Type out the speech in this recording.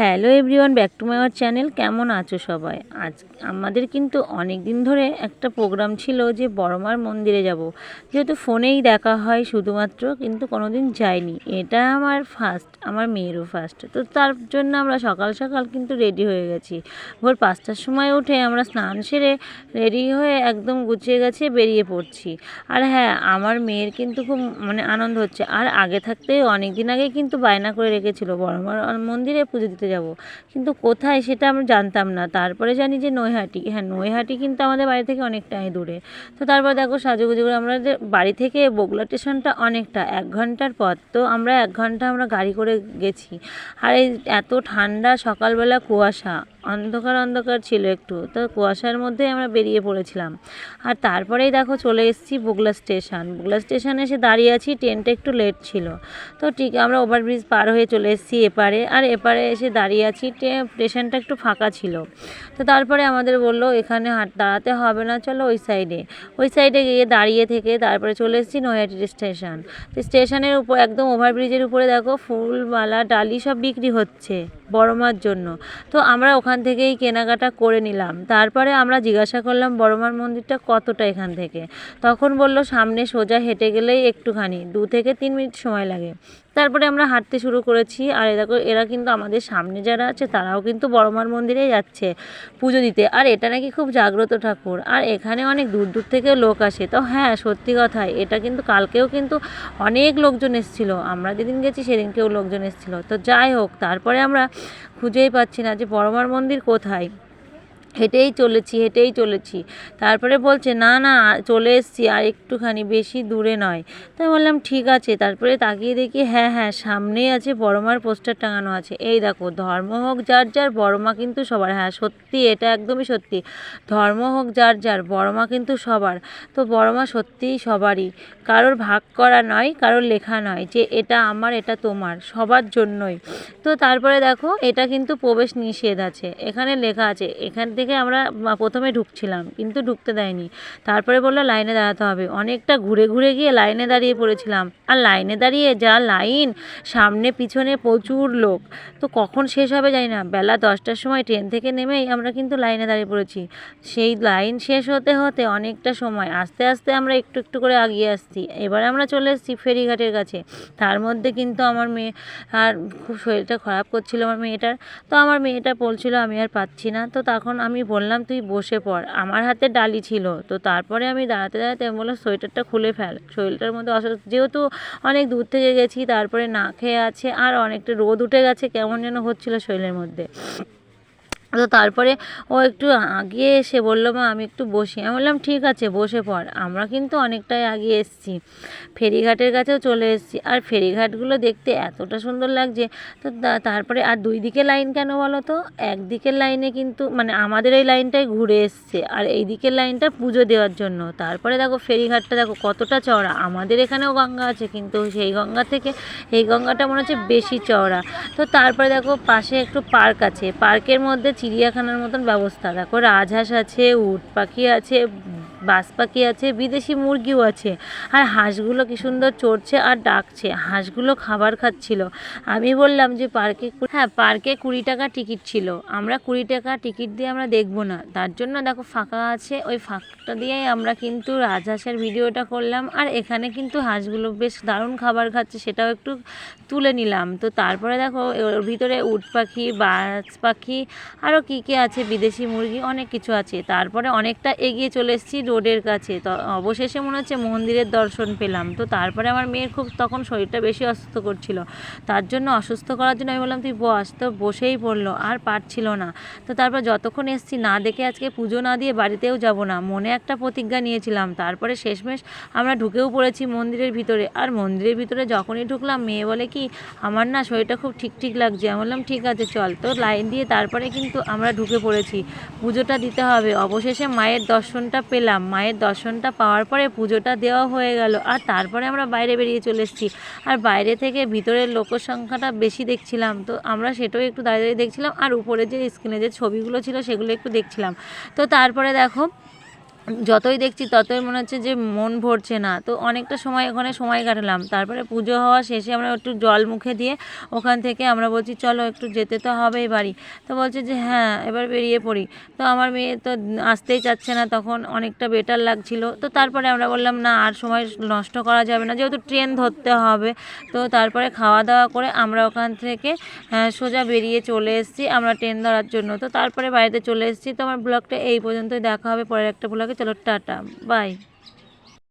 Hello everyone back to my our channel কেমন আছো সবাই? আজ আমাদের কিন্তু অনেক দিন ধরে একটা প্রোগ্রাম ছিল যে বড়মার মন্দিরে যাব। যেহেতু ফোনেই দেখা হয় শুধুমাত্র, কিন্তু কোনোদিন যাইনি। এটা আমার ফার্স্ট আমার মেয়েরও ফার্স্ট তো তার জন্য আমরা সকাল সকাল কিন্তু রেডি হয়ে গেছি। ভোর পাঁচটার সময় উঠে আমরা স্নান সেরে রেডি হয়ে একদম গুছিয়ে গেছে, বেরিয়ে পড়ছি। আর হ্যাঁ আমার মেয়ের কিন্তু খুব মানে আনন্দ হচ্ছে। আর আগে থাকতে অনেক দিন আগে কিন্তু বায়না করে রেখেছিল বড়মার মন্দিরে পুজো দিতে যাব। কিন্তু কোথায় সেটা আমরা জানতাম না। তারপরে জানি যে নৈহাটি। হ্যাঁ নৈহাটি কিন্তু আমাদের বাড়ি থেকে অনেকটাই দূরে। তো তারপর দেখো সাজুগুজু করে আমরা যে বাড়ি থেকে বগুড়া স্টেশনটা অনেকটা, এক ঘণ্টার পথ। তো আমরা এক ঘণ্টা আমরা গাড়ি করে গেছি। আর এই এত ঠান্ডা সকালবেলা কুয়াশা, অন্ধকার অন্ধকার ছিল একটু। তো কুয়াশার মধ্যে আমরা বেরিয়ে পড়েছিলাম। আর তারপরেই দেখো চলে এসেছি বগুলা স্টেশন। বগুলা স্টেশনে এসে দাঁড়িয়ে আছি, ট্রেনটা একটু লেট ছিল। তো ঠিক আমরা ওভারব্রিজ পার হয়ে চলে এসেছি এপারে। আর এপারে এসে দাঁড়িয়ে আছি স্টেশনটা একটু ফাঁকা ছিল। তো তারপরে আমাদের বলল, এখানে হাট, দাঁড়াতে হবে না, চলো ওই সাইডে ওই সাইডে গিয়ে দাঁড়িয়ে থেকে তারপরে চলে এসেছি নৈহাটি স্টেশন তো স্টেশনের উপর, একদম ওভারব্রিজের উপরে দেখো ফুল মালা ডালি সব বিক্রি হচ্ছে। বড়মার জন্য। তো আমরা ওখান থেকেই কেনাকাটা করে নিলাম। তারপরে আমরা জিজ্ঞাসা করলাম বড় মার মন্দিরটা কতটা এখান থেকে? তখন বলল, সামনে সোজা হেঁটে গেলেই একটুখানি, দু থেকে তিন মিনিট সময় লাগে। তারপরে আমরা হাঁটতে শুরু করেছি। আর দেখো, এরা কিন্তু আমাদের সামনে যারা আছে, তারাও কিন্তু বড়মার মন্দিরে যাচ্ছে পুজো দিতে। আর এটা নাকি খুব জাগ্রত ঠাকুর। আর এখানে অনেক দূর দূর থেকে লোক আসে। তো হ্যাঁ সত্যি কথাই এটা কিন্তু কালকেও কিন্তু অনেক লোকজন এসেছিল। আমরা যেদিন গেছি, সেদিনকেও লোকজন এসেছিল। তো যাই হোক, তারপরে আমরা খুঁজেই পাচ্ছি না যে পরমার মন্দির কোথায়। হেঁটেই চলেছি হেঁটেই চলেছি। তারপরে বলছে, না না, চলে এসেছি, আর একটুখানি বেশি দূরে নয়। তাই বললাম, ঠিক আছে। তারপরে তাকিয়ে দেখি হ্যাঁ হ্যাঁ সামনেই আছে বড়মার পোস্টার টাঙানো আছে। এই দেখো, ধর্ম হোক, যার যার, বড়মা কিন্তু সবার। হ্যাঁ সত্যি, এটা একদমই সত্যি। ধর্ম হোক, যার যার, বড়মা কিন্তু সবার। তো বড়মা সত্যিই সবারই। কারোর ভাগ করা নয়, কারোর লেখা নয় যে এটা আমার, এটা তোমার, সবার জন্যই। তো তারপরে দেখো, এটা কিন্তু প্রবেশ নিষেধ আছে। এখানে লেখা আছে, এখান থেকে আমরা প্রথমে ঢুকছিলাম, কিন্তু ঢুকতে দেয়নি। তারপরে বলল, লাইনে দাঁড়াতে হবে। অনেকটা ঘুরে ঘুরে গিয়ে লাইনে দাঁড়িয়ে পড়েছিলাম। আর লাইনে দাঁড়িয়ে যা লাইন, সামনে পিছনে প্রচুর লোক। তো কখন শেষ হবে জানি না। বেলা দশটার সময় ট্রেন থেকে নেমেই আমরা কিন্তু লাইনে দাঁড়িয়ে পড়েছি। সেই লাইন শেষ হতে হতে অনেকটা সময়, আস্তে আস্তে আমরা একটু একটু করে আগিয়ে আসছি। এবার আমরা চলে এসেছি ফেরিঘাটের কাছে। তার মধ্যে কিন্তু আমার মেয়ে আর খুব শরীরটা খারাপ করছিল আমার মেয়েটার। তো আমার মেয়েটা বলছিল, আমি আর পাচ্ছি না। তো তখন আমি বললাম, তুই বসে পড়। আমার হাতে ডালি ছিল, তো তারপরে আমি দাঁড়াতে দাঁড়াতে আমি বললাম, সোয়েটারটা খুলে ফেল। শরীরটার মধ্যে অসুস্থ, যেহেতু অনেক দূর থেকে গেছি, তারপরে না খেয়ে আছে, আর অনেকটা রোদ উঠে গেছে, কেমন যেন হচ্ছিল শরীরের মধ্যে। তো তারপরে ও একটু আগিয়ে এসে বলল, মা, আমি একটু বসি। আমি বললাম, ঠিক আছে, বসে পড়। আমরা কিন্তু অনেকটাই আগিয়ে এসেছি। ফেরিঘাটের কাছেও চলে এসেছি। আর ফেরিঘাটগুলো দেখতে এতটা সুন্দর লাগছে। তো তা- তারপরে আর দুই দিকে লাইন কেন বলো তো? একদিকের লাইনে কিন্তু মানে আমাদের এই লাইনটাই ঘুরে এসছে। আর এই দিকের লাইনটা পুজো দেওয়ার জন্য। তারপরে দেখো, ফেরিঘাটটা দেখো, কতটা চওড়া। আমাদের এখানেও গঙ্গা আছে, কিন্তু সেই গঙ্গা থেকে, এই গঙ্গাটা মনে হচ্ছে বেশি চওড়া। তো তারপরে দেখো, পাশে একটু পার্ক আছে। পার্কের মধ্যে চিড়িয়াখানার মতন ব্যবস্থা। দেখো রাজহাঁস আছে উট পাখি আছে বাজ পাখি আছে, বিদেশি মুরগিও আছে। আর হাঁসগুলো কি সুন্দর চড়ছে আর ডাকছে। হাঁসগুলো খাবার খাচ্ছিল। আমি বললাম যে পার্কে হ্যাঁ পার্কে কুড়ি টাকা টিকিট ছিল। আমরা কুড়ি টাকা টিকিট দিয়ে আমরা দেখব না। তার জন্য দেখো ফাঁকা আছে। ওই ফাঁকটা দিয়েই আমরা কিন্তু রাজহাঁসের ভিডিওটা করলাম। আর এখানে কিন্তু হাঁসগুলো বেশ দারুণ খাবার খাচ্ছে, সেটাও একটু তুলে নিলাম। তো তারপরে দেখো ওর ভিতরে উট পাখি, বাজ পাখি, আরও কী কী আছে, বিদেশি মুরগি, অনেক কিছু আছে। তারপরে অনেকটা এগিয়ে চলে এসেছি রোডের কাছে। তো অবশেষে মনে হচ্ছে মন্দিরের দর্শন পেলাম। তো তারপরে আমার মেয়ের খুব তখন শরীরটা বেশি অসুস্থ করছিল। তার জন্য অসুস্থ করার জন্য আমি বললাম, তুই বস। তো বসেই পড়ল আর পারছিল না। তো তারপর যতক্ষণ এসছি, না দেখে আজকে পুজো না দিয়ে বাড়িতেও যাব না। মনে একটা প্রতিজ্ঞা নিয়েছিলাম। তারপরে শেষমেশ আমরা ঢুকেও পড়েছি মন্দিরের ভিতরে। আর মন্দিরের ভিতরে যখনই ঢুকলাম, মেয়ে বলে কি, আমার না শরীরটা খুব ঠিক ঠিক লাগছে। আমি বললাম, ঠিক আছে, চল। তো লাইন দিয়ে তারপরে কিন্তু আমরা ঢুকে পড়েছি। পুজোটা দিতে হবে। অবশেষে মায়ের দর্শনটা পেলাম। মায়ের দর্শনটা পাওয়ার পরে পুজোটা দেওয়া হয়ে গেল আর তারপরে আমরা বাইরে বেরিয়ে চলে এসেছি। আর বাইরে থেকে ভিতরের লোকসংখ্যাটা বেশি দেখছিলাম। তো আমরা সেটাও একটু দাঁড়িয়ে দাঁড়িয়ে দেখছিলাম আর উপরে যে স্ক্রিনে যে ছবিগুলো ছিল সেগুলো একটু দেখছিলাম। তো তারপরে দেখো যতই দেখছি ততই মনে হচ্ছে যে মন ভরছে না। তো অনেকটা সময় ওখানে সময় কাটালাম। তারপরে পুজো হওয়া শেষে আমরা একটু জল মুখে দিয়ে ওখান থেকে আমরা বলছি, চলো একটু যেতে তো হবেই বাড়ি। তো বলছে যে হ্যাঁ এবার বেরিয়ে পড়ি। তো আমার মেয়ে তো আসতেই চাচ্ছে না, তখন অনেকটা বেটার লাগছিল। তো তারপরে আমরা বললাম, না, আর সময় নষ্ট করা যাবে না। যেহেতু ট্রেন ধরতে হবে। তো তারপরে খাওয়া দাওয়া করে আমরা ওখান থেকে সোজা বেরিয়ে চলে এসেছি আমরা ট্রেন ধরার জন্য। তো তারপরে বাড়িতে চলে এসেছি। তো আমার ব্লগটা এই পর্যন্তই। দেখা হবে পরের একটা ব্লগে চলো টাটা বাই